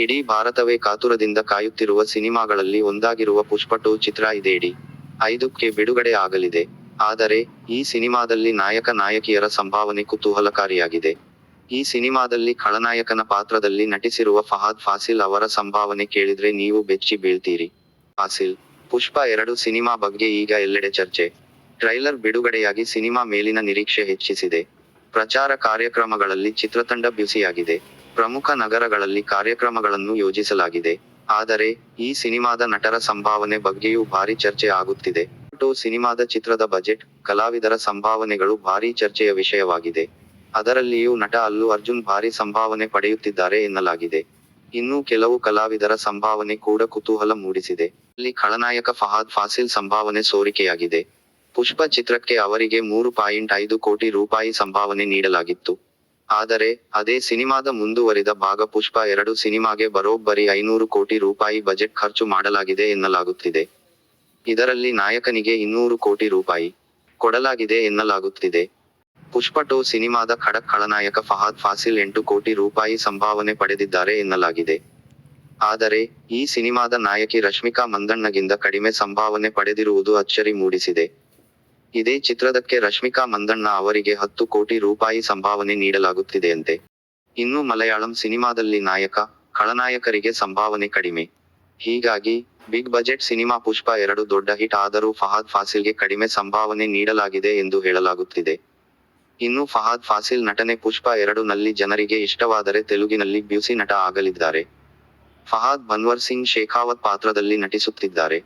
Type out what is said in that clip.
ಇಡೀ ಭಾರತವೇ ಕಾತುರದಿಂದ ಕಾಯುತ್ತಿರುವ ಸಿನಿಮಾಗಳಲ್ಲಿ ಒಂದಾಗಿರುವ ಪುಷ್ಪ ಟೂ ಚಿತ್ರ ಇದೇಡಿ. ಐದಕ್ಕೆ ಬಿಡುಗಡೆ ಆಗಲಿದೆ. ಆದರೆ, ಈ ಸಿನಿಮಾದಲ್ಲಿ ನಾಯಕ ನಾಯಕಿಯರ ಸಂಭಾವನೆ ಕುತೂಹಲಕಾರಿಯಾಗಿದೆ. ಈ ಸಿನಿಮಾದಲ್ಲಿ ಖಳನಾಯಕನ ಪಾತ್ರದಲ್ಲಿ ನಟಿಸಿರುವ ಫಹಾದ್ ಫಾಸಿಲ್ ಅವರ ಸಂಭಾವನೆ ಕೇಳಿದ್ರೆ ನೀವು ಬೆಚ್ಚಿ ಬೀಳ್ತೀರಿ. ಫಾಸಿಲ್, ಪುಷ್ಪ ಎರಡು ಸಿನಿಮಾ ಬಗ್ಗೆ ಈಗ ಎಲ್ಲೆಡೆ ಚರ್ಚೆ. ಟ್ರೈಲರ್ ಬಿಡುಗಡೆಯಾಗಿ ಸಿನಿಮಾ ಮೇಲಿನ ನಿರೀಕ್ಷೆ ಹೆಚ್ಚಿಸಿದೆ. ಪ್ರಚಾರ ಕಾರ್ಯಕ್ರಮಗಳಲ್ಲಿ ಚಿತ್ರತಂಡ ಬ್ಯುಸಿಯಾಗಿದೆ. ಪ್ರಮುಖ ನಗರಗಳಲ್ಲಿ ಕಾರ್ಯಕ್ರಮಗಳನ್ನು ಯೋಜಿಸಲಾಗಿದೆ. ಆದರೆ, ಈ ಸಿನಿಮಾದ ನಟರ ಸಂಭಾವನೆ ಬಗ್ಗೆಯೂ ಭಾರಿ ಚರ್ಚೆ ಆಗುತ್ತಿದೆ. ಟು ಸಿನಿಮಾದ ಚಿತ್ರದ ಬಜೆಟ್, ಕಲಾವಿದರ ಸಂಭಾವನೆಗಳು ಭಾರಿ ಚರ್ಚೆಯ ವಿಷಯವಾಗಿದೆ. ಅದರಲ್ಲಿಯೂ ನಟ ಅಲ್ಲು ಅರ್ಜುನ್ ಭಾರಿ ಸಂಭಾವನೆ ಪಡೆಯುತ್ತಿದ್ದಾರೆ ಎನ್ನಲಾಗಿದೆ. ಇನ್ನೂ ಕೆಲವು ಕಲಾವಿದರ ಸಂಭಾವನೆ ಕೂಡ ಕುತೂಹಲ ಮೂಡಿಸಿದೆ. ಇಲ್ಲಿ ಖಳನಾಯಕ ಫಹಾದ್ ಫಾಸಿಲ್ ಸಂಭಾವನೆ ಸೋರಿಕೆಯಾಗಿದೆ. ಪುಷ್ಪ ಚಿತ್ರಕ್ಕೆ ಅವರಿಗೆ ಮೂರು ಪಾಯಿಂಟ್ ಐದು ಕೋಟಿ ರೂಪಾಯಿ ಸಂಭಾವನೆ ನೀಡಲಾಗಿತ್ತು. ಆದರೆ ಅದೇ ಸಿನಿಮಾದ ಮುಂದುವರಿದ ಭಾಗ ಪುಷ್ಪ ಎರಡು ಸಿನಿಮಾಗೆ ಬರೋಬ್ಬರಿ ಐನೂರು ಕೋಟಿ ರೂಪಾಯಿ ಬಜೆಟ್ ಖರ್ಚು ಮಾಡಲಾಗಿದೆ ಎನ್ನಲಾಗುತ್ತಿದೆ. ಇದರಲ್ಲಿ ನಾಯಕನಿಗೆ ಇನ್ನೂರು ಕೋಟಿ ರೂಪಾಯಿ ಕೊಡಲಾಗಿದೆ ಎನ್ನಲಾಗುತ್ತಿದೆ. ಪುಷ್ಪ ಟೋ ಸಿನಿಮಾದ ಖಡಕ್ ಖಳನಾಯಕ ಫಹಾದ್ ಫಾಸಿಲ್ ಎಂಟು ಕೋಟಿ ರೂಪಾಯಿ ಸಂಭಾವನೆ ಪಡೆದಿದ್ದಾರೆ ಎನ್ನಲಾಗಿದೆ. ಆದರೆ ಈ ಸಿನಿಮಾದ ನಾಯಕಿ ರಶ್ಮಿಕಾ ಮಂದಣ್ಣಗಿಂತ ಕಡಿಮೆ ಸಂಭಾವನೆ ಪಡೆದಿರುವುದು ಅಚ್ಚರಿ ಮೂಡಿಸಿದೆ. ಇದೇ ಚಿತ್ರದಕ್ಕೆ ರಶ್ಮಿಕಾ ಮಂದಣ್ಣ ಅವರಿಗೆ ಹತ್ತು ಕೋಟಿ ರೂಪಾಯಿ ಸಂಭಾವನೆ ನೀಡಲಾಗುತ್ತಿದೆಯಂತೆ. ಇನ್ನು ಮಲಯಾಳಂ ಸಿನಿಮಾದಲ್ಲಿ ನಾಯಕ, ಖಳನಾಯಕರಿಗೆ ಸಂಭಾವನೆ ಕಡಿಮೆ. ಹೀಗಾಗಿ, ಬಿಗ್ ಬಜೆಟ್ ಸಿನಿಮಾ ಪುಷ್ಪ ಎರಡು ದೊಡ್ಡ ಹಿಟ್ ಆದರೂ ಫಹಾದ್ ಫಾಸಿಲ್ಗೆ ಕಡಿಮೆ ಸಂಭಾವನೆ ನೀಡಲಾಗಿದೆ ಎಂದು ಹೇಳಲಾಗುತ್ತಿದೆ. ಇನ್ನು ಫಹಾದ್ ಫಾಸಿಲ್ ನಟನೆ ಪುಷ್ಪ ಎರಡು ನಲ್ಲಿ ಜನರಿಗೆ ಇಷ್ಟವಾದರೆ ತೆಲುಗಿನಲ್ಲಿ ಬ್ಯೂಸಿ ನಟ ಆಗಲಿದ್ದಾರೆ. ಫಹಾದ್ ಬನ್ವರ್ ಸಿಂಗ್ ಶೇಖಾವತ್ ಪಾತ್ರದಲ್ಲಿ ನಟಿಸುತ್ತಿದ್ದಾರೆ.